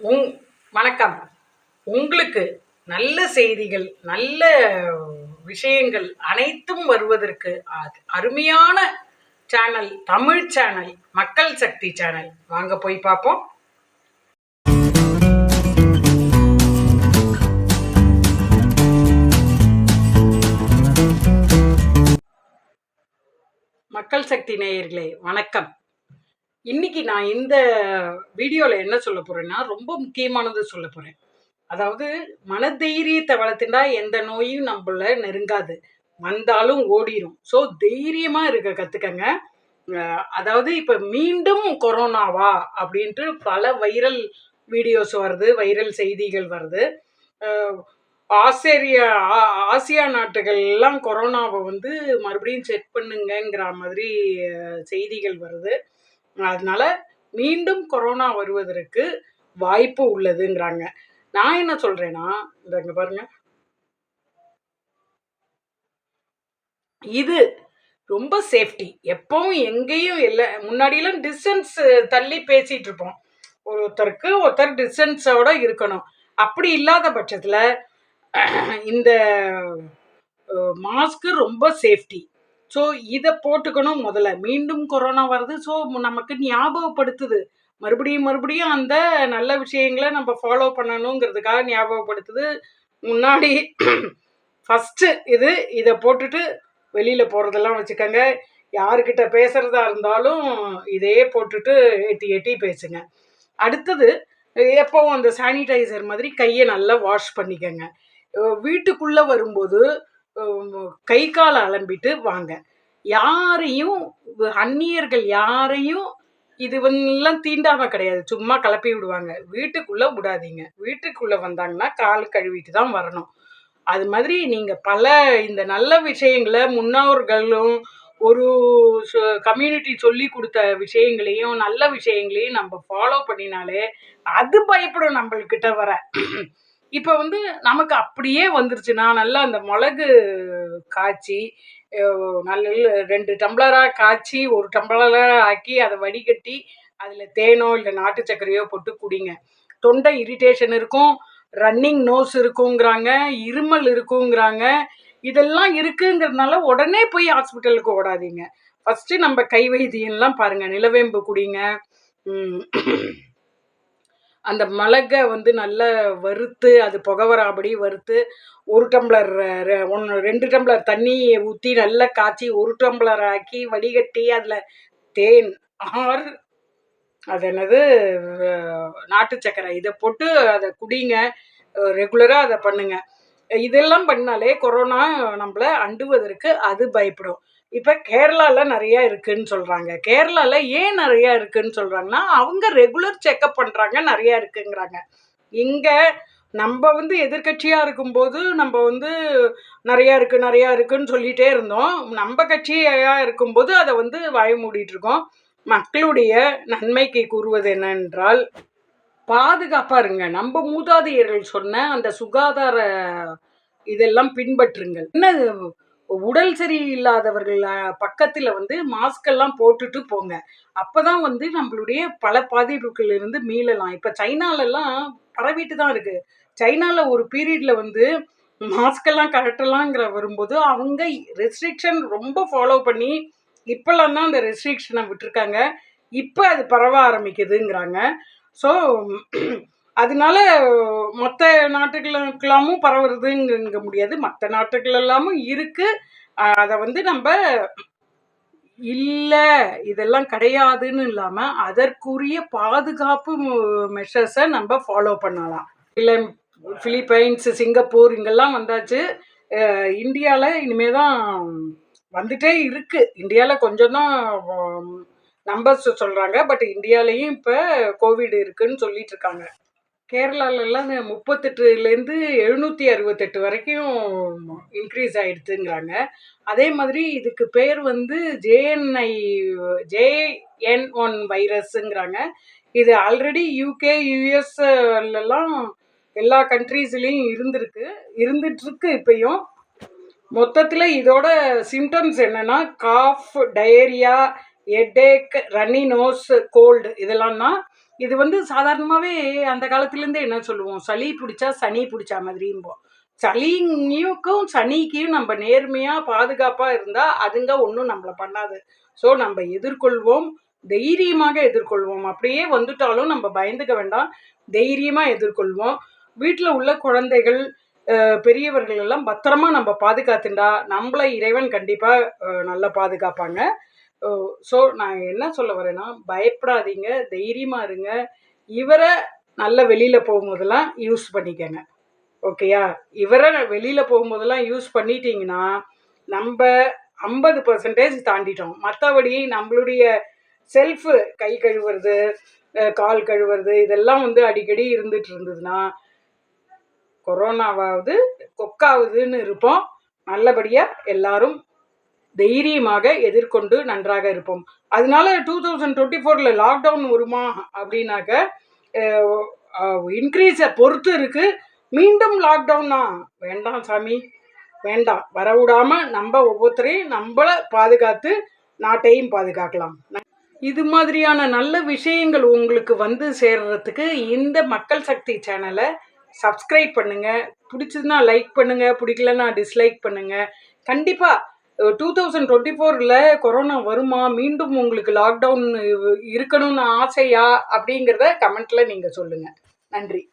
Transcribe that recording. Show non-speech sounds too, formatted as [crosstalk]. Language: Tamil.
உங் வணக்கம். உங்களுக்கு நல்ல செய்திகள் நல்ல விஷயங்கள் அனைத்தும் வருவதற்கு அ- அருமையான சேனல் தமிழ் சேனல் மக்கள் சக்தி சேனல் வாங்க போய் பார்ப்போம். மக்கள் சக்தி நேயர்களே வணக்கம். இன்னைக்கு நான் இந்த வீடியோவில் என்ன சொல்ல போகிறேன்னா ரொம்ப முக்கியமானது சொல்ல போகிறேன் அதாவது மனதைரியத்தை வளர்த்துட்டா எந்த நோயும் நம்மள நெருங்காது. வந்தாலும் ஓடிரும். ஸோ தைரியமாக இருக்க கற்றுக்கங்க அதாவது இப்போ மீண்டும் கொரோனாவா அப்படின்ட்டு பல வைரல் வீடியோஸ் வருது வைரல் செய்திகள் வருது. அஹ் ஆஸ்திரேலியா ஆ- ஆசியா நாட்டுகள் எல்லாம் கொரோனாவை வந்து மறுபடியும் செக் பண்ணுங்கிற மாதிரி செய்திகள் வருது. அதனால மீண்டும் கொரோனா வருவதற்கு வாய்ப்பு உள்ளதுங்கிறாங்க. நான் என்ன சொல்றேன்னா இந்த பாருங்க. இது ரொம்ப சேஃப்டி. எப்பவும் எங்கேயும் இல்லை முன்னாடியெல்லாம் டிஸ்டன்ஸ் தள்ளி பேசிட்டு இருப்போம். ஒருத்தருக்கு ஒருத்தர் டிஸ்டன்ஸோட இருக்கணும். அப்படி இல்லாத பட்சத்தில் இந்த மாஸ்க்கு ரொம்ப சேஃப்டி. ஸோ இதை போட்டுக்கணும் முதல்ல. மீண்டும் கொரோனா வருது. ஸோ நமக்கு ஞாபகப்படுத்துது. மறுபடியும் மறுபடியும் அந்த நல்ல விஷயங்களை நம்ம ஃபாலோ பண்ணணுங்கிறதுக்காக ஞாபகப்படுத்துது. முன்னாடி [clears throat] ஃபஸ்ட்டு இது இதை போட்டுட்டு வெளியில் போகிறதெல்லாம் வச்சுக்கோங்க. யாருக்கிட்ட பேசுகிறதா இருந்தாலும் இதையே போட்டுட்டு எட்டி எட்டி பேசுங்க. அடுத்தது எப்போவும் அந்த சானிடைசர் மாதிரி கையை நல்லா வாஷ் பண்ணிக்கோங்க. வீட்டுக்குள்ளே வரும்போது கை காலை அலம்பிட்டு வாங்க. யாரையும் அந்நியர்கள் யாரையும் இது எல்லாம் தீண்டாம கிடையாது. சும்மா கிளப்பி விடுவாங்க. வீட்டுக்குள்ள விடாதீங்க. வீட்டுக்குள்ள வந்தாங்கன்னா கால் கழுவிட்டு தான் வரணும். அது மாதிரி நீங்க பல இந்த நல்ல விஷயங்களை முன்னோர்களும் ஒரு கம்யூனிட்டி சொல்லி கொடுத்த விஷயங்களையும் நல்ல விஷயங்களையும் நம்ம ஃபாலோ பண்ணினாலே அது பயப்படும் நம்மள்கிட்ட வர. இப்போ வந்து நமக்கு அப்படியே வந்துருச்சுன்னா நல்லா அந்த மிளகு காய்ச்சி நல்ல ரெண்டு டம்ளராக காய்ச்சி ஒரு டம்ளராக ஆக்கி அதை வடிகட்டி அதில் தேனோ இல்லை நாட்டு சர்க்கரையோ போட்டு குடிங்க. தொண்டை இரிட்டேஷன் இருக்கும் ரன்னிங் நோஸ் இருக்குங்கிறாங்க இருமல் இருக்குங்கிறாங்க. இதெல்லாம் இருக்குங்கிறதுனால உடனே போய் ஹாஸ்பிட்டலுக்கு ஓடாதீங்க. ஃபஸ்ட்டு நம்ம கை வைத்தியம்லாம் பாருங்கள் நிலவேம்பு குடிங்க. அந்த மிளகை வந்து நல்லா வறுத்து அது புகை வராபடி வறுத்து ஒரு டம்ளர் ஒன்று ரெண்டு டம்ளர் தண்ணி ஊற்றி நல்லா காய்ச்சி ஒரு டம்ளர் ஆக்கி வடிகட்டி அதில் தேன் ஆர் அது என்னது நாட்டு சக்கரை இதை போட்டு அதை குடிங்க. ரெகுலராக அதை பண்ணுங்க. இதெல்லாம் பண்ணாலே கொரோனா நம்மளை அண்டுவதற்கு அது பயப்படும். இப்போ கேரளாவில் நிறையா இருக்குதுன்னு சொல்கிறாங்க கேரளாவில் ஏன் நிறையா இருக்குதுன்னு சொல்கிறாங்கன்னா அவங்க ரெகுலர் செக்கப் பண்ணுறாங்க நிறையா இருக்குங்கிறாங்க. இங்கே நம்ம வந்து எதிர்க்கட்சியாக இருக்கும்போது நம்ம வந்து நிறையா இருக்குது நிறையா இருக்குன்னு சொல்லிகிட்டே இருந்தோம். நம்ம கட்சியாக இருக்கும்போது அதை வந்து வாய மூடிட்டுருக்கோம் மக்களுடைய நன்மைக்கு கூறுவது என்னென்றால் பாதுகாப்பாக இருங்க. நம்ம மூதாதையர்கள் சொன்ன அந்த சுகாதார இதெல்லாம் பின்பற்றுங்கள். என்ன உடல் சரியில்லாதவர்கள் பக்கத்தில் வந்து மாஸ்க் எல்லாம் போட்டுட்டு போங்க. அப்பதான் வந்து நம்மளுடைய பல பாதிப்புகள் இருந்து மீளலாம். இப்போ சைனாலெல்லாம் பரவிட்டு தான் இருக்கு. சைனால ஒரு பீரியட்ல வந்து மாஸ்க் எல்லாம் கரெக்டலாங்கிற வரும்போது அவங்க ரெஸ்ட்ரிக்ஷன் ரொம்ப ஃபாலோ பண்ணி இப்பெல்லாம் தான் அந்த ரெஸ்ட்ரிக்ஷனை விட்டுருக்காங்க. இப்போ அது பரவ ஆரம்பிக்குதுங்கிறாங்க. ஸோ அதனால மற்ற நாட்டுகளுக்கெல்லாமும் பரவுறதுங்க முடியாது. மற்ற நாட்டுகள் எல்லாமும் இருக்கு அதை வந்து நம்ம இல்லை இதெல்லாம் கிடையாதுன்னு இல்லாமல் அதற்குரிய பாதுகாப்பு மெஷர்ஸை நம்ம ஃபாலோ பண்ணலாம். இல்லை பிலிப்பைன்ஸ் சிங்கப்பூர் இங்கெல்லாம் வந்தாச்சு. இந்தியாவில் இனிமே தான் வந்துட்டே இருக்கு. இந்தியாவில் கொஞ்சம் தான் நம்பர்ஸ் சொல்கிறாங்க பட் இந்தியாலேயும் இப்போ கோவிட் இருக்குன்னு சொல்லிட்டு இருக்காங்க. கேரளாலலாம் முப்பத்தெட்டுலேருந்து எழுநூற்றி அறுபத்தெட்டு வரைக்கும் இன்க்ரீஸ் ஆகிடுதுங்கிறாங்க அதே மாதிரி இதுக்கு பேர் வந்து ஜேஎன்ஐ ஜேஎன் ஒன் வைரஸ்ங்கிறாங்க இது ஆல்ரெடி யூகே யூஎஸ்லாம் எல்லா கண்ட்ரீஸ்லேயும் இருந்திருக்கு. இருந்துட்டுருக்கு இப்பயும். மொத்தத்தில் இதோட சிம்டம்ஸ் என்னென்னா cough diarrhoea headache runny nose cold இதெல்லாம் தான் இது வந்து சாதாரணமாகவே அந்த காலத்துலேருந்தே என்ன சொல்லுவோம்? சளி பிடிச்சா சனி பிடிச்சா மாதிரிம்போம். சளிக்கும் சனிக்கும் நம்ம நேர்மையாக பாதுகாப்பாக இருந்தால் அதுங்க ஒன்றும் நம்மளை பண்ணாது. ஸோ நம்ம எதிர்கொள்வோம் தைரியமாக எதிர்கொள்வோம். அப்படியே வந்துட்டாலும் நம்ம பயந்துக்க வேண்டாம் தைரியமாக எதிர்கொள்வோம். வீட்டில் உள்ள குழந்தைகள் பெரியவர்கள் எல்லாம் பத்திரமா நம்ம பாதுகாத்துண்டா நம்மளை இறைவன் கண்டிப்பாக நல்லா பாதுகாப்பாங்க. ஸோ நான் என்ன சொல்ல வரேன்னா பயப்படாதீங்க தைரியமாக இருங்க. இவரை நல்ல வெளியில் போகும்போதெல்லாம் யூஸ் பண்ணிக்கங்க. ஓகேயா இவரை வெளியில் போகும்போதெல்லாம் யூஸ் பண்ணிட்டீங்கன்னா நம்ம ஐம்பது பர்சன்டேஜ் தாண்டிட்டோம். மற்றபடி நம்மளுடைய செல்ஃபு கை கழுவுறது கால் கழுவுறது இதெல்லாம் வந்து அடிக்கடி இருந்துட்டு இருந்ததுன்னா கொரோனாவாவது கொக்காவதுன்னு இருப்போம். நல்லபடியாக எல்லாரும் தைரியமாக எதிர்கொண்டு நன்றாக இருப்போம். அதனால டூ தௌசண்ட் டுவெண்ட்டி ஃபோரில் லாக்டவுன் வருமா அப்படின்னாக்க இன்க்ரீஸை பொறுத்து இருக்கு. மீண்டும் லாக்டவுனா வேண்டாம் சாமி. வேண்டாம். வர நம்ம ஒவ்வொருத்தரையும் நம்மளை பாதுகாத்து நாட்டையும் பாதுகாக்கலாம். இது மாதிரியான நல்ல விஷயங்கள் உங்களுக்கு வந்து சேர்றதுக்கு இந்த மக்கள் சக்தி சேனலை சப்ஸ்கிரைப் பண்ணுங்கள் பிடிச்சதுன்னா லைக் பண்ணுங்கள் பிடிக்கலன்னா டிஸ்லைக் பண்ணுங்கள் கண்டிப்பாக டூ தௌசண்ட் டுவெண்ட்டி ஃபோரில் கொரோனா வருமா? மீண்டும் உங்களுக்கு லாக்டவுன் இருக்கணும்னு ஆசையா? அப்படிங்கிறத கமெண்ட்ல நீங்கள் சொல்லுங்கள் நன்றி.